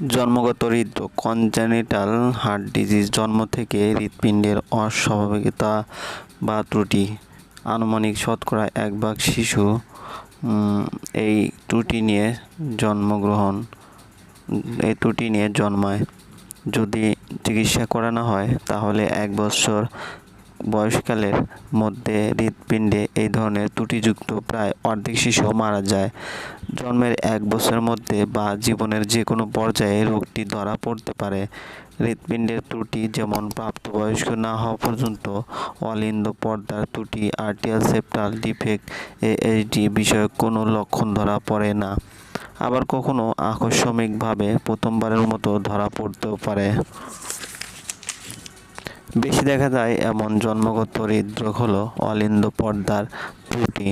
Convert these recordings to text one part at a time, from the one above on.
জন্মগত হৃদরোগ congenital heart disease জন্ম থেকে হৃৎপিণ্ডের অস্বাভাবিকতা বা ত্রুটি। আনুমানিক শতকরা এক ভাগ শিশু এই ত্রুটি নিয়ে জন্মগ্রহণ, এই ত্রুটি নিয়ে জন্মায়। যদি চিকিৎসা করানো হয়, তাহলে এক বছর বয়সকালের মধ্যে হৃৎপিণ্ডে এই ধরনের ত্রুটিযুক্ত প্রায় অর্ধেক শিশু মারা যায়। জন্মের এক বছরের মধ্যে বা জীবনের যে কোনো পর্যায়ে রোগটি ধরা পড়তে পারে। হৃৎপিণ্ডের ত্রুটি যেমন প্রাপ্তবয়স্ক না হওয়া পর্যন্ত অলিন্দ পর্দার ত্রুটি, আর্টিয়াল সেপ্টাল ডিফেক্ট এএইচডি বিষয়ক কোনো লক্ষণ ধরা পড়ে না। আবার কখনো আকস্মিকভাবে প্রথমবারের মতো ধরা পড়তেও পারে। বেশি দেখা যায় এমন জন্মগত হৃদরোগ হলো অলিন্দ পর্দার ত্রুটি।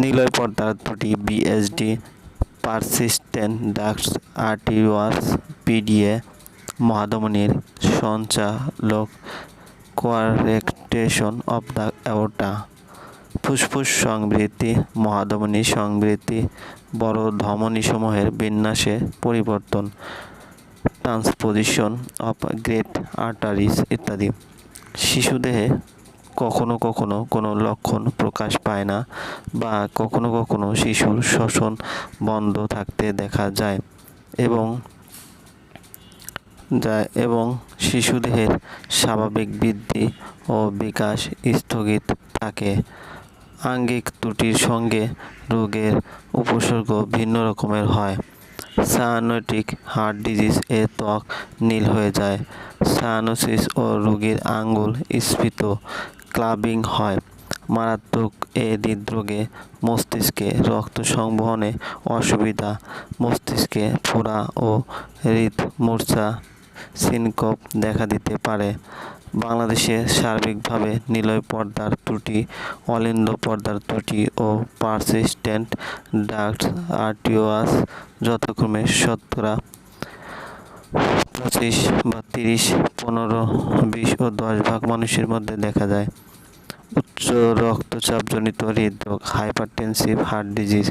নিলয় পর্দার ত্রুটি VSD persistent ductus arteriosus PDA মহাধমনির সঞ্চালক কোয়ারেক্টেশন অফ দ্য অ্যাওটা ফুসফুস সংবৃদ্ধি মহাধমনী সংবৃদ্ধি বড় ধমনীসমূহের বিন্যাসে পরিবর্তন। ট্রান্সপোজিশন অফ গ্রেট আর্টারিজ ইত্যাদি। শিশুদেহে কখনো কখনো কোনো লক্ষণ প্রকাশ পায় না বা কখনো কখনো শিশুর শ্বসন বন্ধ থাকতে দেখা যায় এবং যায় এবং শিশুদেহের স্বাভাবিক বৃদ্ধি ও বিকাশ স্থগিত থাকে। আঙ্গিক ত্রুটির সঙ্গে রোগের উপসর্গ ভিন্ন রকমের হয়। সায়ানোটিক হার্ট ডিজিজ এ ত্বক নীল হয়ে যায়। সায়ানোসিস ও রোগীর আঙ্গুল স্ফীত, ক্লাবিং হয়। মারাত্মক এ হৃদরোগে মস্তিষ্কে রক্ত সংবহনে অসুবিধা। মস্তিষ্কে ফোড়া ও হৃদমূর্ছা সিনকোপ দেখা দিতে পারে। বাংলাদেশে সার্বিকভাবে নিলয় পর্দার ত্রুটি, অলিন্দ পর্দার ত্রুটি ও পারসিস্টেন্ট ডাক্ট আর্টিওয়াস যথাক্রমে শতকরা পঁচিশ বা তিরিশ, পনেরো, বিশ ও দশ ভাগ মানুষের মধ্যে দেখা যায়। উচ্চ রক্তচাপজনিত হৃদরোগ হাইপারটেনসিভ হার্ট ডিজিজ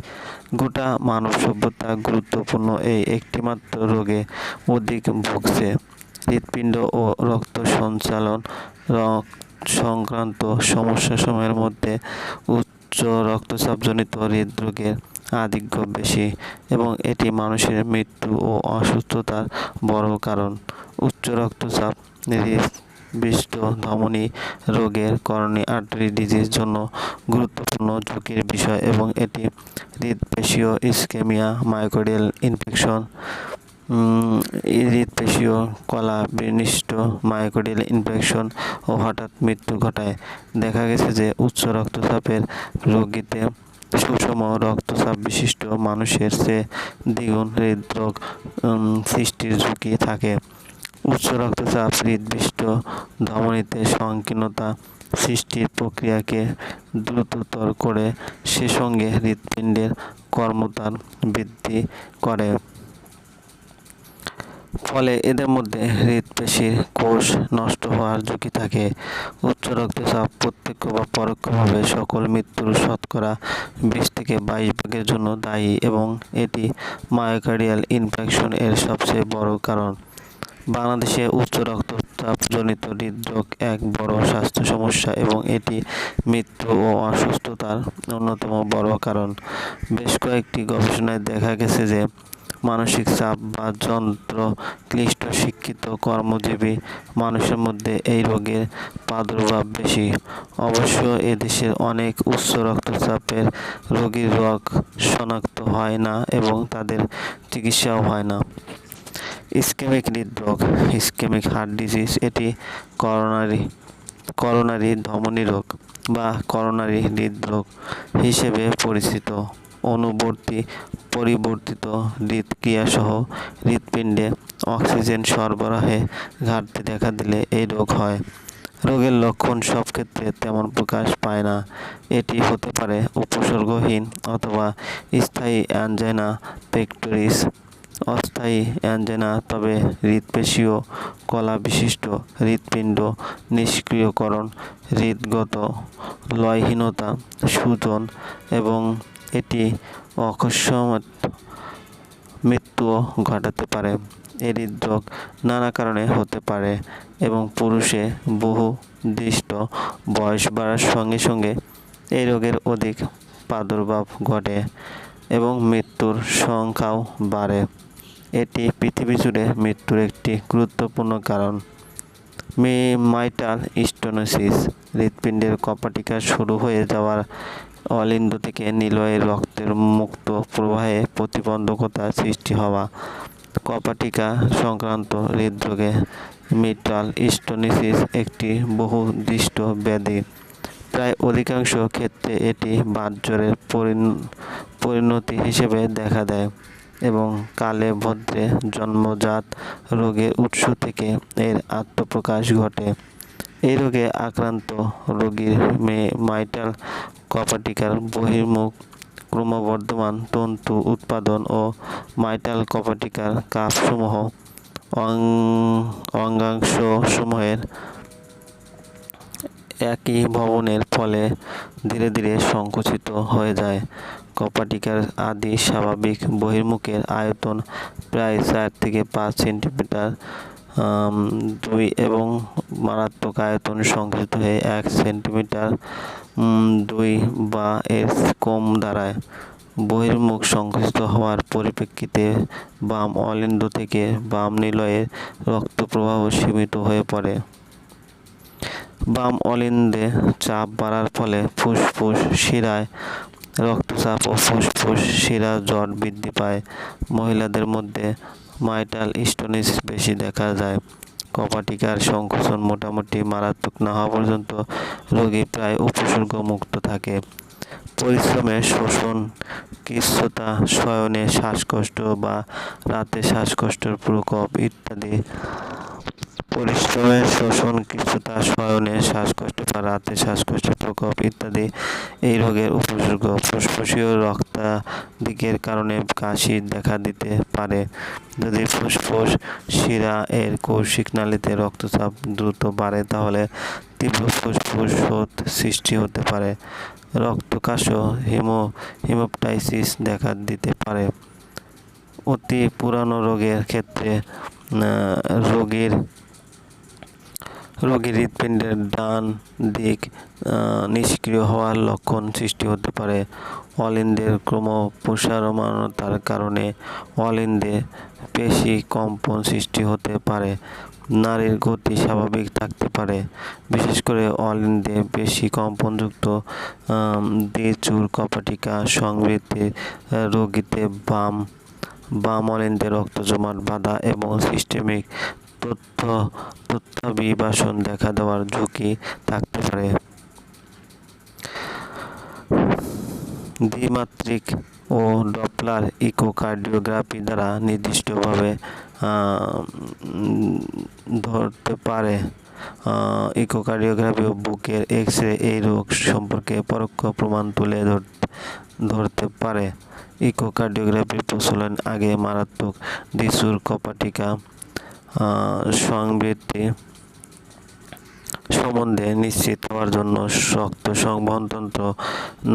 গোটা মানব সভ্যতা গুরুত্বপূর্ণ এই একটিমাত্র রোগে অধিক ভুগছে। হৃৎপিণ্ড ও রক্ত সঞ্চালন সংক্রান্ত সমস্যাসমূহের মধ্যে উচ্চ রক্তচাপজনিত হৃদরোগের আধিক্য বেশি এবং এটি মানুষের মৃত্যু ও অসুস্থতার বড় কারণ। উচ্চ রক্তচাপ হৃদবিষ্ট ধমনী রোগের করণী আর্টারি ডিজিজ জন্য গুরুত্বপূর্ণ ঝুঁকির বিষয় এবং এটি হৃদপেশীয় ইসকেমিয়া মায়োকার্ডিয়াল ইনফেকশন হৃদপেশীয় কলা, বিনিষ্ট মায়োকার্ডিয়াল ইনফেকশন ও হঠাৎ মৃত্যু ঘটায়। দেখা গেছে যে উচ্চ রক্তচাপের রোগীতে সুষম রক্তচাপ বিশিষ্ট মানুষের চেয়ে দ্বিগুণ হৃদরোগ সৃষ্টির ঝুঁকি থাকে। উচ্চ রক্তচাপ হৃদবিষ্ট ধমনীতে সংকীর্ণতা সৃষ্টির প্রক্রিয়াকে দ্রুততর করে সে সঙ্গে হৃৎপিণ্ডের কর্মতার বৃদ্ধি করে। ফলে এদের মধ্যে হৃদপেশির কোষ নষ্ট হওয়ার ঝুঁকি থাকে। উচ্চ রক্তচাপ প্রত্যক্ষ বা পরোক্ষভাবে সকল মৃত্যুর শতকরা বিশ থেকে বাইশ ভাগের জন্য দায়ী এবং এটি মায়োকার্ডিয়াল ইনফেকশন এর সবচেয়ে বড় কারণ। বাংলাদেশে উচ্চ রক্তচাপজনিত হৃদরোগ এক বড় স্বাস্থ্য সমস্যা এবং এটি মৃত্যু ও অসুস্থতার অন্যতম বড় কারণ। বেশ কয়েকটি গবেষণায় দেখা গেছে যে মানসিক চাপ বা যন্ত্র ক্লিষ্ট শিক্ষিত কর্মজীবী মানুষের মধ্যে এই রোগের প্রাদুর্ভাব বেশি। অবশ্য এদেশের অনেক উচ্চ রক্তচাপের রোগীর রোগ শনাক্ত হয় না এবং তাদের চিকিৎসাও হয় না। ইসকেমিক হৃদরোগ, ইসকেমিক হার্ট ডিজিজ, এটি করোনারি করোনারি ধমনী রোগ বা করোনারি হৃদরোগ হিসেবে পরিচিত। অনুবর্তী পরিবর্তিত হৃদক্রিয়াসহ হৃৎপিণ্ডে অক্সিজেন সরবরাহে ঘাটতি দেখা দিলে এই রোগ হয়। রোগের লক্ষণ সব ক্ষেত্রে তেমন প্রকাশ পায় না। এটি হতে পারে উপসর্গহীন অথবা স্থায়ী অ্যাঞ্জাইনা পেক্টোরিস। অস্থায়ী অ্যাঞ্জেনা তবে হৃদপেশীয় কলা বিশিষ্ট হৃৎপিণ্ড, নিষ্ক্রিয়করণ, হৃদগত লয়হীনতা, সূজন এবং এটি অকস্মাৎ মৃত্যুও ঘটাতে পারে। এই হৃদরোগ নানা কারণে হতে পারে এবং পুরুষে বহু দৃষ্ট বয়স বাড়ার সঙ্গে সঙ্গে এই রোগের অধিক প্রাদুর্ভাব ঘটে এবং মৃত্যুর সংখ্যাও বাড়ে। এটি পৃথিবী জুড়ে মৃত্যুর একটি গুরুত্বপূর্ণ কারণ। মে মাইটাল স্টোনোসিস, হৃৎপিণ্ডের কপাটিকা শুরু হয়ে যাওয়ার অলিন্দ থেকে নিলয়ের রক্তের মুক্ত প্রবাহে প্রতিবন্ধকতা সৃষ্টি হওয়া কপাটিকা সংক্রান্ত হৃদরোগে মিটাল স্টোনিসিস একটি বহুদৃষ্ট ব্যাধি। প্রায় অধিকাংশ ক্ষেত্রে এটি পরিণ- পরিণতি হিসেবে দেখা দেয় এবং কালে ভদ্রে জন্মজাত রোগের উৎস থেকে এর আত্মপ্রকাশ ঘটে। এই রোগে আক্রান্ত রোগীর মেয়ে মাইটাল কপাটিকার বহির্মুখ, ক্রমবর্ধমান তন্তু উৎপাদন ও মাইটাল কপাটিকার কাপসমূহ অং- অঙ্গাংশসমূহের একই ভবনের ফলে ধীরে ধীরে সংকুচিত হয়ে যায়। কপাটিকার আদি স্বাভাবিক বহির্মুখের আয়তন প্রায় চার থেকে পাঁচ সেন্টিমিটার। দুই এবং মারাত্মক আয়তন সংকুচিত হয়ে এক সেন্টিমিটার দুই বা এর কম দাঁড়ায়। বহির্মুখ সংকুচিত হওয়ার পরিপ্রেক্ষিতে বাম অলিন্দ থেকে বাম নিলয়ে রক্ত প্রবাহ সীমিত হয়ে পড়ে। বাম অলিন্দে চাপ বাড়ার ফলে ফুসফুস শিরায় রক্তচাপ ও ফুসফুস শিরা জট বৃদ্ধি পায়। মহিলাদের মধ্যে মাইটাল স্টোনিস বেশি দেখা যায়। কপাটিকার সংকোচন মোটামুটি মারাত্মক না হওয়া পর্যন্ত রোগী প্রায় উপসর্গ মুক্ত থাকে। পরিশ্রমে শোষণ কৃষ্ণতা শয়নে শ্বাসকষ্ট বা রাতে শ্বাসকষ্টের প্রকোপ ইত্যাদি পরিশ্রমের শোষণ, কিছুটা শয়নে শ্বাসকষ্ট বা রাতে শ্বাসকষ্টের প্রকোপ ইত্যাদি এই রোগের উপসর্গ। ফুসফুসীয় রক্তাদিকের কারণে কাশি দেখা দিতে পারে। যদি ফুসফুস শিরা এর কৌশিক নালীতে রক্তচাপ দ্রুত বাড়ে, তাহলে তীব্র ফুসফুস সৃষ্টি হতে পারে। রক্তকাশ হিমো, হিমোপটাইসিস দেখা দিতে পারে। অতি পুরানো রোগের ক্ষেত্রে রোগীর রোগীর হৃৎপিণ্ডের ডান দিক নিষ্ক্রিয় হওয়ার লক্ষণ সৃষ্টি হতে পারে। অলিন্দের ক্রম প্রসারমানতার কারণে অলিন্দে পেশি কম্পন সৃষ্টি হতে পারে। নারীর গতি স্বাভাবিক থাকতে পারে। বিশেষ করে অলিন্দে বেশি কম্পনযুক্ত দেচুর কপাটিকা সংবৃত্তির রোগীতে বাম বাম অলিন্দে রক্ত জমাট বাঁধা এবং সিস্টেমিক তথ্য তথ্যাভিবাসন দেখা দেওয়ার ঝুঁকি থাকতে পারে। দ্বিমাত্রিক ও ডপলার ইকোকার্ডিওগ্রাফি দ্বারা নির্দিষ্টভাবে ধরতে পারে। ইকোকার্ডিওগ্রাফি ও বুকের এক্স রে এই রোগ সম্পর্কে পরোক্ষ প্রমাণ তুলে ধরতে পারে। ইকোকার্ডিওগ্রাফির প্রচলন আগে মারাত্মক ডিসুর কপাটিকা সংবৃত্তি সম্বন্ধে নিশ্চিত হওয়ার জন্য রক্ত সংবহনতন্ত্র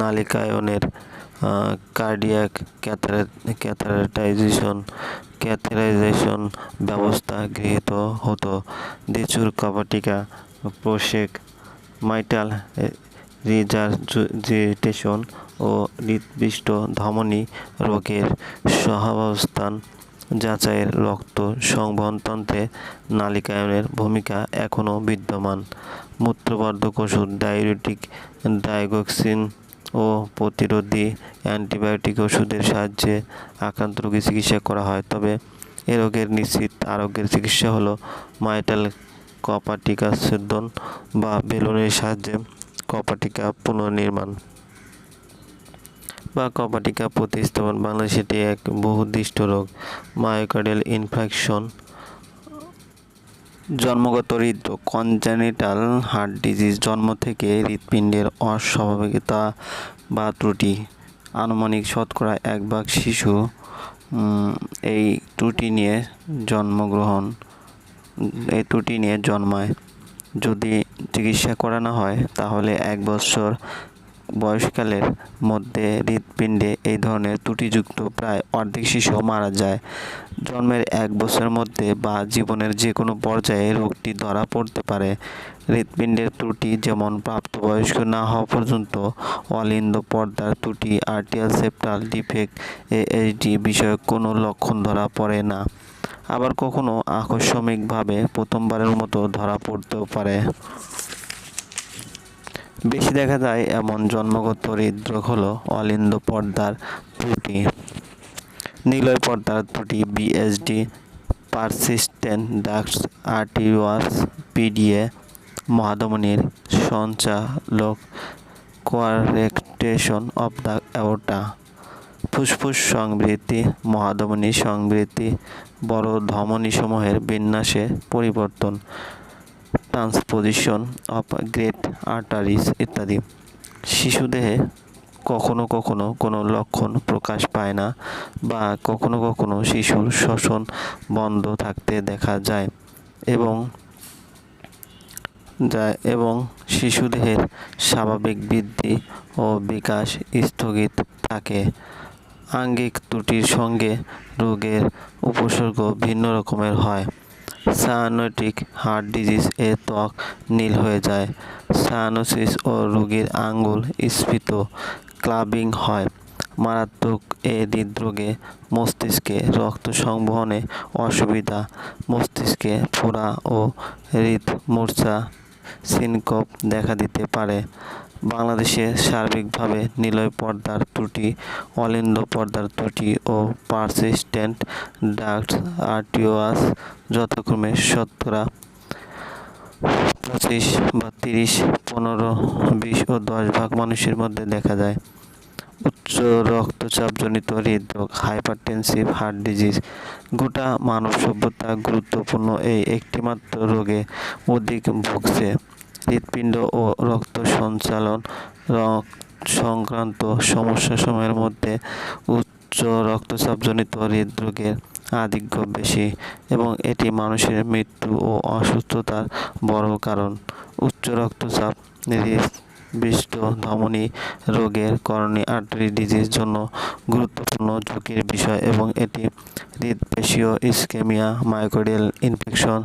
নালিকায়নের কার্ডিয়াক ক্যাথারাইজেশন ক্যাথারাইজেশন ব্যবস্থা গৃহীত হতো। দিচুর কপাটিকা প্রশেক মাইটাল রিজার্জিটেশন ও হৃদপিষ্ট ধমনী রোগের সহাবস্থান যাচাইয়ের রক্ত সংবহনতন্ত্রে নালিকায়নের ভূমিকা এখনও বিদ্যমান। মূত্রবর্ধক ওষুধ, ডায়ুরেটিক ডায়গক্সিন ও প্রতিরোধী অ্যান্টিবায়োটিক ওষুধের সাহায্যে আক্রান্ত রোগী চিকিৎসা করা হয়। তবে এ রোগের নিশ্চিত আরোগ্যের চিকিৎসা হলো মাইটাল কপাটিকা ছেদন বা বেলুনের সাহায্যে কপাটিকা পুনর্নির্মাণ। বা কপাটিকা প্রতিস্থাপন বাংলাদেশে এটি এক বহুদিষ্ট রোগ মায়োকার্ডিয়াল ইনফেকশন জন্মগত হৃদরোগ কনজেনিটাল হার্ট ডিজিজ জন্ম থেকে হৃৎপিণ্ডের অস্বাভাবিকতা বা ত্রুটি, আনুমানিক শতকরা এক ভাগ শিশু এই ত্রুটি নিয়ে জন্মগ্রহণ, এই ত্রুটি নিয়ে জন্মায়। যদি চিকিৎসা করানো হয়, তাহলে এক বছর বয়সকালের মধ্যে হৃৎপিণ্ডে এই ধরনের ত্রুটিযুক্ত প্রায় অর্ধেক শিশু মারা যায়। জন্মের এক বছরের মধ্যে বা জীবনের যে কোনো পর্যায়ে রোগটি ধরা পড়তে পারে। হৃৎপিণ্ডের ত্রুটি যেমন প্রাপ্তবয়স্ক না হওয়া পর্যন্ত অলিন্দ পর্দার ত্রুটি, আর্টিয়াল সেপ্টাল ডিফেক্ট এএইচডি বিষয়ক কোনো লক্ষণ ধরা পড়ে না। আবার কখনো আকস্মিকভাবে প্রথমবারের মতো ধরা পড়তেও পারে। বেশি দেখা যায় এমন জন্মগত হৃদরোগ হলো অলিন্দ পর্দার ত্রুটি। নিলয় পর্দার ত্রুটি VSD persistent ductus arteriosus PDA মহাধমনির সঞ্চালক কোয়ারেকটেশন অব দ্য অ্যাওটা ফুসফুস সংবৃদ্ধি মহাধমনী সংবৃদ্ধি বড় ধমনীসমূহের বিন্যাসে পরিবর্তন। ট্রান্সপোজিশন অফ গ্রেট আর্টারিজ ইত্যাদি। শিশুদেহে কখনো কখনো কোনো লক্ষণ প্রকাশ পায় না বা কখনো কখনো শিশুর শ্বসন বন্ধ থাকতে দেখা যায় এবং যায় এবং শিশুদেহের স্বাভাবিক বৃদ্ধি ও বিকাশ স্থগিত থাকে। আঙ্গিক ত্রুটির সঙ্গে রোগের উপসর্গ ভিন্ন রকমের হয়। সায়ানোটিক হার্ট ডিজিজ এ ত্বক নীল হয়ে যায়। সায়ানোসিস ও রোগীর আঙ্গুল স্ফীত, ক্লাবিং হয়। মারাত্মক এ হৃদরোগে মস্তিষ্কে রক্ত সংবহনে অসুবিধা। মস্তিষ্কে ফোড়া ও হৃদমূর্ছা সিনকপ দেখা দিতে পারে। বাংলাদেশে সার্বিকভাবে নিলয় পর্দার ত্রুটি, অলিন্দ পর্দার ত্রুটি ও পারসিস্টেন্ট ডাক্ট আর্টিওয়াস যথাক্রমে শতকরা পঁচিশ বা তিরিশ, পনেরো, বিশ ও দশ ভাগ মানুষের মধ্যে দেখা যায়। উচ্চ রক্তচাপজনিত হৃদরোগ হাইপারটেনসিভ হার্ট ডিজিজ গোটা মানব সভ্যতা গুরুত্বপূর্ণ এই একটিমাত্র রোগে অধিক ভুগছে। হৃৎপিণ্ড ও রক্ত সঞ্চালন সংক্রান্ত সমস্যাসমূহের মধ্যে উচ্চ রক্তচাপজনিত হৃদরোগের আধিক্য বেশি এবং এটি মানুষের মৃত্যু ও অসুস্থতার বড় কারণ। উচ্চ রক্তচাপ হৃদবিষ্ট ধমনী রোগের করণী আর্টারি ডিজিজ জন্য গুরুত্বপূর্ণ ঝুঁকির বিষয় এবং এটি হৃদপেশীয় ইস্কেমিয়া মাইকোডিয়াল ইনফেকশন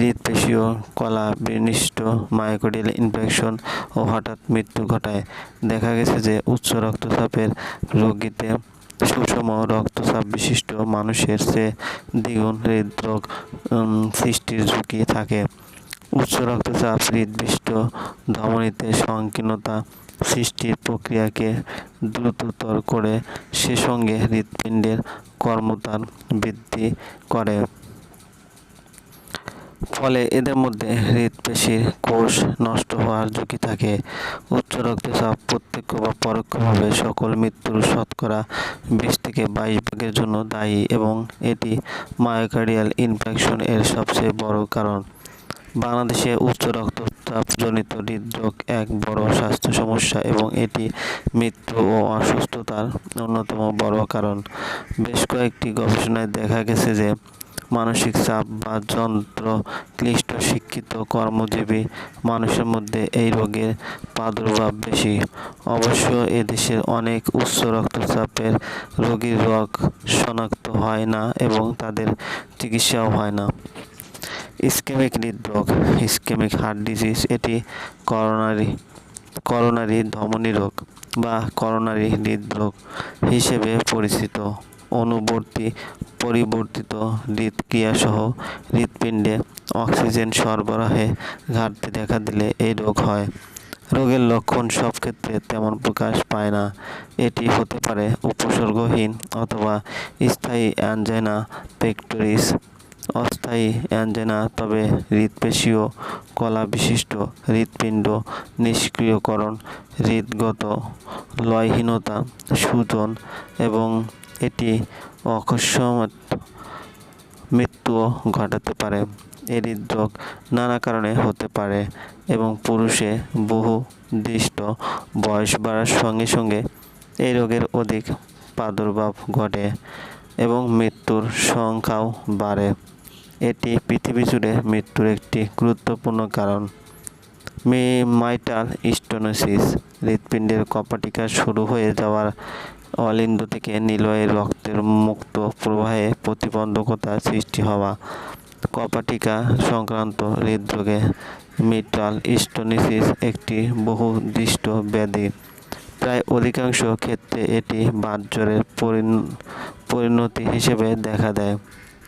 হৃদপেশীয় কলা, বিনিষ্ট মায়োকার্ডিয়াল ইনফেকশন ও হঠাৎ মৃত্যু ঘটায়। দেখা গেছে যে, উচ্চ রক্তচাপের রোগীতে সুষম রক্তচাপ বিশিষ্ট মানুষের চেয়ে দ্বিগুণ হৃদরোগ সৃষ্টির ঝুঁকি থাকে। উচ্চ রক্তচাপ হৃদবিষ্ট ধমনীতে সংকীর্ণতা সৃষ্টির প্রক্রিয়াকে দ্রুততর করে, সে সঙ্গে হৃৎপিণ্ডের কর্মতার বৃদ্ধি করে। ফলে এদের মধ্যে হৃৎপেশির কোষ নষ্ট হওয়ার ঝুঁকি থাকে। উচ্চ রক্তচাপ প্রত্যক্ষ বা পরোক্ষভাবে সকল মৃত্যুর শতকরা বিশ থেকে বাইশ ভাগের জন্য দায়ী এবং এটি মায়োকার্ডিয়াল ইনফেকশন এর সবচেয়ে বড় কারণ। বাংলাদেশে উচ্চ রক্তচাপজনিত হৃদরোগ এক বড় স্বাস্থ্য সমস্যা এবং এটি মৃত্যু ও অসুস্থতার অন্যতম বড় কারণ। বেশ কয়েকটি গবেষণায় দেখা গেছে যে মানসিক চাপ বা যন্ত্র ক্লিষ্ট শিক্ষিত কর্মজীবী মানুষের মধ্যে এই রোগের প্রাদুর্ভাব বেশি। অবশ্য এদেশের অনেক উচ্চ রক্তচাপের রোগীর রোগ শনাক্ত হয় না এবং তাদের চিকিৎসাও হয় না। ইস্কেমিক হৃদরোগ, ইস্কেমিক হার্ট ডিজিজ, এটি করোনারি করোনারি ধমনী রোগ বা করোনারি হৃদরোগ হিসেবে পরিচিত। অনুবর্তী পরিবর্তিত হৃদক্রিয়াসহ হৃৎপিণ্ডে অক্সিজেন সরবরাহে ঘাটতি দেখা দিলে এই রোগ হয়। রোগের লক্ষণ সব ক্ষেত্রে তেমন প্রকাশ পায় না। এটি হতে পারে উপসর্গহীন অথবা স্থায়ী অ্যাঞ্জাইনা পেক্টোরিস। অস্থায়ী অ্যাঞ্জেনা তবে হৃৎপেশীয় কলা বিশিষ্ট হৃৎপিণ্ড, নিষ্ক্রিয়করণ, হৃদগত লয়হীনতা সুজন এবং এটি অকস্মাৎ মৃত্যুও ঘটাতে পারে। এ হৃদরোগ নানা কারণে হতে পারে এবং পুরুষে বহু দৃষ্ট বয়স বাড়ার সঙ্গে সঙ্গে এই রোগের অধিক প্রাদুর্ভাব ঘটে এবং মৃত্যুর সংখ্যাও বাড়ে। এটি পৃথিবী জুড়ে মৃত্যুর একটি গুরুত্বপূর্ণ কারণ। মে মাইটাল স্টোনোসিস হৃৎপিণ্ডের কপাটিকা শুরু হয়ে যাওয়ার অলিন্দ থেকে নিলয়ের রক্তের মুক্ত প্রবাহে প্রতিবন্ধকতা সৃষ্টি হওয়া কপাটিকা সংক্রান্ত হৃদরোগে মিটাল স্টোনিসিস একটি বহুদৃষ্ট ব্যাধি। প্রায় অধিকাংশ ক্ষেত্রে এটি পরিণ- পরিণতি হিসেবে দেখা দেয়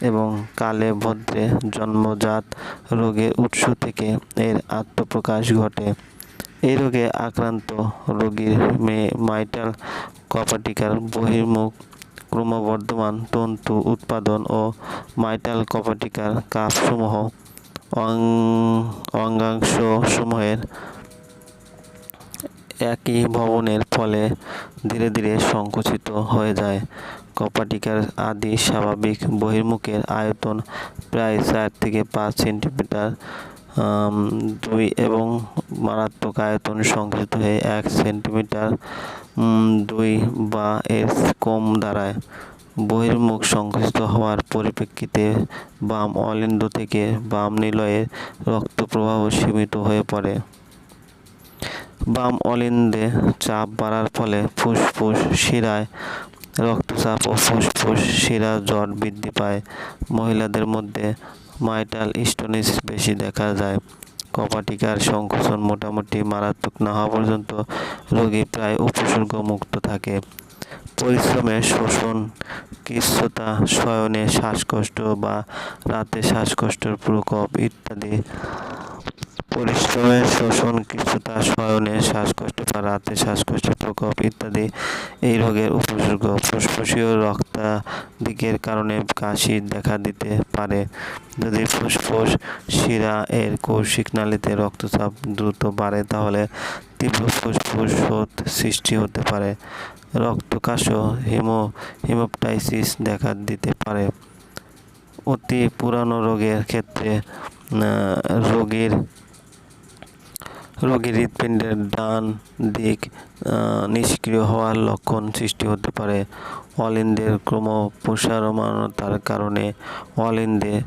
এবং কালে ভদ্রে জন্মজাত রোগের উৎস থেকে এর আত্মপ্রকাশ ঘটে। এই রোগে আক্রান্ত রোগীর মেয়ে মাইটাল কপাটিকার বহির্মুখ, ক্রমবর্ধমান তন্তু উৎপাদন ও মাইটাল কপাটিকার কাপসমূহ অং- অঙ্গাংশসমূহের একই ভবনের ফলে ধীরে ধীরে সংকুচিত হয়ে যায়। কপাটিকার আদি স্বাভাবিক বহির্মুখের আয়তন প্রায় চার থেকে পাঁচ সেন্টিমিটার দুই এবং মারাত্মক আয়তন সংকুচিত হয়ে এক সেন্টিমিটার দুই বা এর কম দাঁড়ায় বহির্মুখ সংকুচিত হওয়ার পরিপ্রেক্ষিতে বাম অলিন্দ থেকে বাম নিলয়ে রক্ত প্রবাহ সীমিত হয়ে পড়ে। বাম অলিন্দে চাপ বাড়ার ফলে ফুসফুস শিরায় রক্তচাপ ও ফুসফুস শিরা জট বৃদ্ধি পায়। মহিলাদের মধ্যে মাইটাল স্টোনিস বেশি দেখা যায়। কপাটিকার সংকোচন মোটামুটি মারাত্মক না হওয়া পর্যন্ত রোগী প্রায় উপসর্গ মুক্ত থাকে। পরিশ্রমে শোষণ কৃষ্ণতা শয়নে শ্বাসকষ্ট বা রাতে শ্বাসকষ্টের প্রকোপ ইত্যাদি পরিশ্রমের শোষণ কিছুটা শয়নে শ্বাসকষ্ট বা রাতে শ্বাসকষ্টের প্রকোপ ইত্যাদি এই রোগের উপসর্গ। ফুসফুসীয় রক্তাদিকের কারণে কাশি দেখা দিতে পারে। যদি ফুসফুস শিরা এর কৌশিক নালীতে রক্তচাপ দ্রুত বাড়ে, তাহলে তীব্র ফুসফুস সৃষ্টি হতে পারে। রক্তকাশ হিমো, হিমোপটাইসিস দেখা দিতে পারে। অতি পুরানো রোগের ক্ষেত্রে রোগীর রোগীর হৃৎপিণ্ডের ডান দিক নিষ্ক্রিয় হওয়ার লক্ষণ সৃষ্টি হতে পারে। অলিন্দের ক্রম প্রসারমানতার কারণে অলিন্দে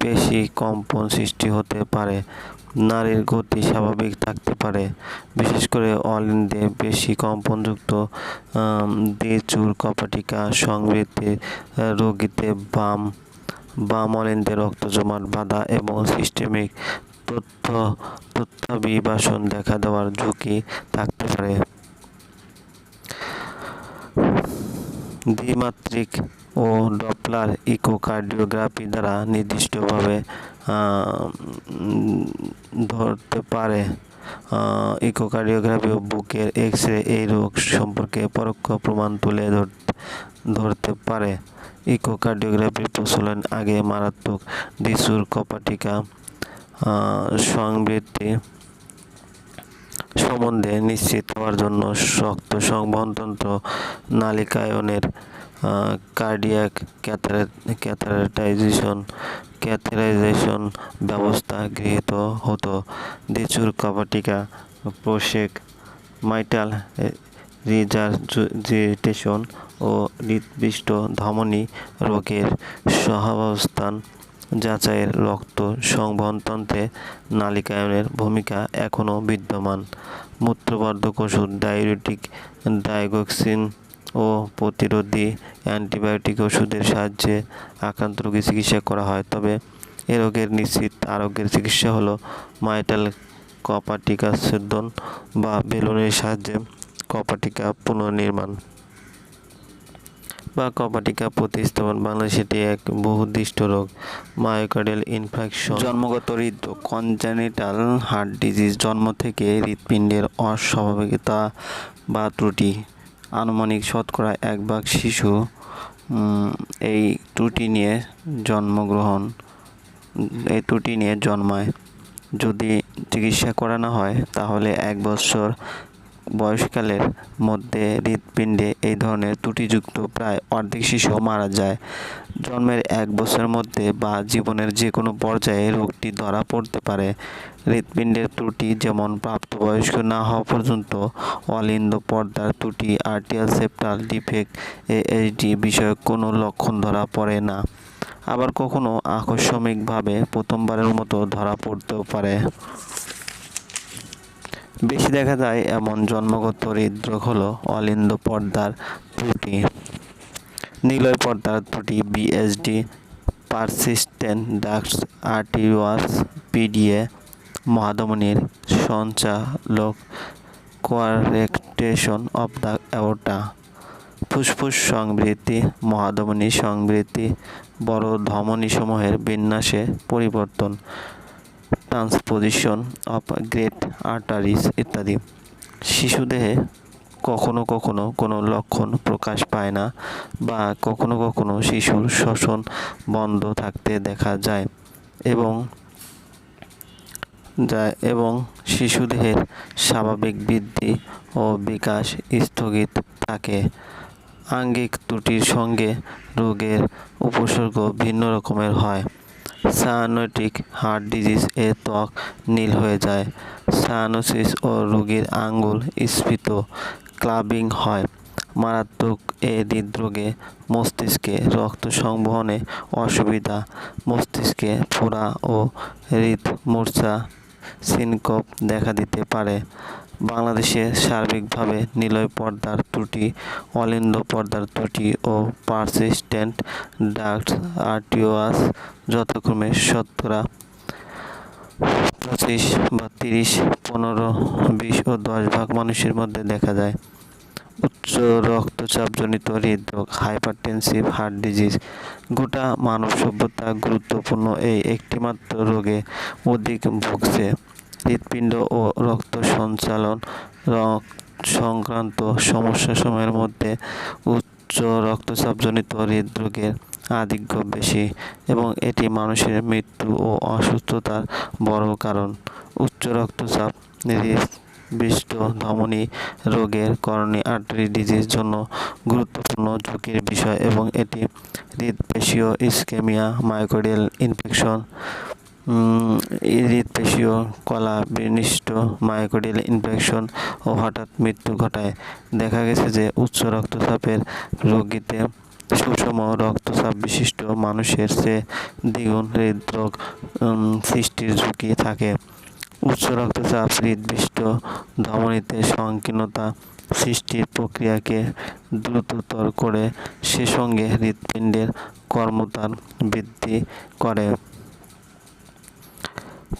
পেশি কম্পন সৃষ্টি হতে পারে। নারীর গতি স্বাভাবিক থাকতে পারে। বিশেষ করে অলিন্দে বেশি কম্পনযুক্ত আম, দেচুর কপাটিকা সংবৃত্তির আহ, রোগীতে বাম বাম অলিন্দে রক্ত জমাট বাঁধা এবং সিস্টেমিক তথ্য তথ্যাভিবাসন দেখা দেওয়ার ঝুঁকি থাকতে পারে। দ্বিমাত্রিক ও ডপলার ইকোকার্ডিওগ্রাফি দ্বারা নির্দিষ্টভাবে ধরতে পারে। ইকোকার্ডিওগ্রাফি ও বুকের এক্স রে এই রোগ সম্পর্কে পরোক্ষ প্রমাণ তুলে ধর- ধরতে পারে। ইকোকার্ডিওগ্রাফির প্রচলন আগে মারাত্মক দিসুর কপাটিকা সংবৃত্তি সম্বন্ধে নিশ্চিত হওয়ার জন্য রক্ত সংবহনতন্ত্র নালিকায়নের কার্ডিয়াক ক্যাথারাইজেশন ক্যাথারাইজেশন ব্যবস্থা গৃহীত হতো। দিচুর কপাটিকা প্রোশেক মাইটাল রিজার্জিটেশন ও হৃদপিষ্ট ধমনী রোগের সহাবস্থান যাচাইয়ের রক্ত সংবহনতন্ত্রে নালিকায়নের ভূমিকা এখনও বিদ্যমান। মূত্রবর্ধক ওষুধ ডায়ুরেটিক ডায়গক্সিন ও প্রতিরোধী অ্যান্টিবায়োটিক ওষুধের সাহায্যে আক্রান্ত রোগী চিকিৎসা করা হয়। তবে এ রোগের নিশ্চিত আরোগ্যের চিকিৎসা হলো মাইটাল কপাটিকা ছেদন বা বেলুনের সাহায্যে কপাটিকা পুনর্নির্মাণ। বা কপাটিকা প্রতিস্থাপন বাংলাদেশে এটি এক বহুদিষ্ট রোগ, মায়োকার্ডিয়াল ইনফেকশন। জন্মগত হৃদরোগ কনজেনিটাল হার্ট ডিজিজ জন্ম থেকে হৃৎপিণ্ডের অস্বাভাবিকতা বা ত্রুটি। আনুমানিক শতকরা এক ভাগ শিশু এই ত্রুটি নিয়ে জন্মগ্রহণ, এই ত্রুটি নিয়ে জন্মায়। যদি চিকিৎসা করানো হয়, তাহলে এক বছর বয়সকালের মধ্যে হৃৎপিণ্ডে এই ধরনের ত্রুটিযুক্ত প্রায় অর্ধেক শিশু মারা যায়। জন্মের এক বছরের মধ্যে বা জীবনের যে কোনো পর্যায়ে রোগটি ধরা পড়তে পারে। হৃৎপিণ্ডের ত্রুটি যেমন প্রাপ্তবয়স্ক না হওয়া পর্যন্ত অলিন্দ পর্দার ত্রুটি, আর্টিয়াল সেপ্টাল ডিফেক্ট এএইচডি বিষয়ক কোনো লক্ষণ ধরা পড়ে না। আবার কখনো আকস্মিকভাবে প্রথমবারের মতো ধরা পড়তেও পারে। বেশি দেখা যায় এমন জন্মগত হৃদরোগ হলো অলিন্দ পর্দার ত্রুটি। নিলয় পর্দার ত্রুটি VSD persistent ductus arteriosus PDA মহাধমনির সঞ্চালক কোয়ারেকটেশন অব দ্য অ্যাওর্টা ফুসফুস সংবৃদ্ধি মহাধমনী সংবৃদ্ধি বড় ধমনীসমূহের বিন্যাসে পরিবর্তন। ট্রান্সপোজিশন অফ গ্রেট আর্টারিজ ইত্যাদি। শিশুদেহে কখনো কখনো কোনো লক্ষণ প্রকাশ পায় না বা কখনো কখনো শিশুর শ্বসন বন্ধ থাকতে দেখা যায় এবং যায় এবং শিশুদেহের স্বাভাবিক বৃদ্ধি ও বিকাশ স্থগিত থাকে। আঙ্গিক ত্রুটির সঙ্গে রোগের উপসর্গ ভিন্ন রকমের হয়। সায়ানোটিক হার্ট ডিজিজ এ ত্বক নীল হয়ে যায়। সায়ানোসিস ও রোগীর আঙ্গুল স্ফীত, ক্লাবিং হয়। মারাত্মক এ হৃদরোগে মস্তিষ্কে রক্ত সংবহনে অসুবিধা। মস্তিষ্কে ফোড়া ও হৃদমূর্ছা সিনকোপ দেখা দিতে পারে। বাংলাদেশে সার্বিকভাবে নিলয় পর্দার ত্রুটি, অলিন্দ পর্দার ত্রুটি ও পারসিস্টেন্ট ডাক্ট আর্টিওয়াস যথাক্রমে শতকরা পঁচিশ বা তিরিশ, পনেরো, বিশ ও দশ ভাগ মানুষের মধ্যে দেখা যায়। উচ্চ রক্তচাপজনিত হৃদরোগ হাইপারটেনসিভ হার্ট ডিজিজ গোটা মানব সভ্যতা গুরুত্বপূর্ণ এই একটিমাত্র রোগে অধিক ভুগছে। হৃৎপিণ্ড ও রক্ত সঞ্চালন সংক্রান্ত সমস্যাসমূহের মধ্যে উচ্চ রক্তচাপজনিত হৃদরোগের আধিক্য বেশি এবং এটি মানুষের মৃত্যু ও অসুস্থতার বড় কারণ। উচ্চ রক্তচাপ হৃদবিষ্ট ধমনী রোগের করণী আর্টারি ডিজিজ জন্য গুরুত্বপূর্ণ ঝুঁকির বিষয় এবং এটি হৃদপেশীয় ইসকেমিয়া মাইকোডিয়াল ইনফেকশন হৃদপেশীয় কলা বিনিষ্ট মায়োকার্ডিয়াল ইনফেকশন ও হঠাৎ মৃত্যু ঘটায়। দেখা গেছে যে উচ্চ রক্তচাপের রোগীতে সুষম রক্তচাপ বিশিষ্ট মানুষের চেয়ে দ্বিগুণ হৃদরোগ সৃষ্টির ঝুঁকি থাকে। উচ্চ রক্তচাপ, হৃদবিষ্ট, ধমনীতে সংকীর্ণতা সৃষ্টির প্রক্রিয়াকে দ্রুততর করে সে সঙ্গে হৃৎপিণ্ডের কর্মতার বৃদ্ধি করে।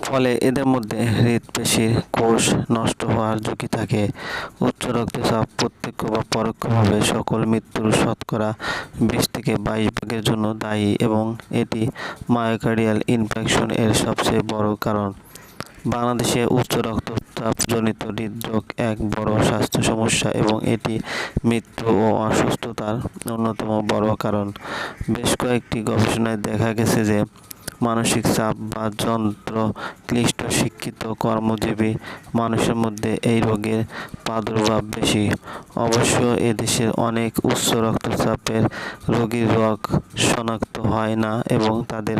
ফলে এদের মধ্যে হৃদপেশির কোষ নষ্ট হওয়ার ঝুঁকি থাকে। উচ্চ রক্তচাপ প্রত্যক্ষ বা পরোক্ষভাবে সকল মৃত্যুর শতকরা বিশ থেকে বাইশ ভাগের জন্য দায়ী এবং এটি মায়োকার্ডিয়াল ইনফেকশন এর সবচেয়ে বড় কারণ। বাংলাদেশে উচ্চ রক্তচাপজনিত হৃদরোগ এক বড় স্বাস্থ্য সমস্যা এবং এটি মৃত্যু ও অসুস্থতার অন্যতম বড় কারণ। বেশ কয়েকটি গবেষণায় দেখা গেছে যে মানসিক চাপ বা যন্ত্র ক্লিষ্ট শিক্ষিত কর্মজীবী মানুষের মধ্যে এই রোগের প্রাদুর্ভাব বেশি। অবশ্য এদেশের অনেক উচ্চ রক্তচাপের রোগীর রোগ শনাক্ত হয় না এবং তাদের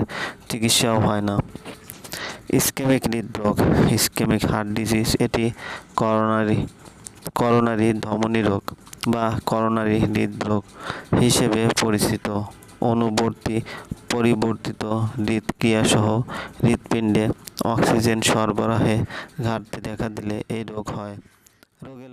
চিকিৎসাও হয় না। ইসকেমিক হৃদরোগ, ইসকেমিক হার্ট ডিজিজ, এটি করোনারি করোনারি ধমনী রোগ বা করোনারি হৃদরোগ হিসেবে পরিচিত। অনুবর্তী পরিবর্তিত হৃদক্রিয়াসহ হৃৎপিণ্ডে অক্সিজেন সরবরাহে ঘাটতি দেখা দিলে এই রোগ হয়। রোগের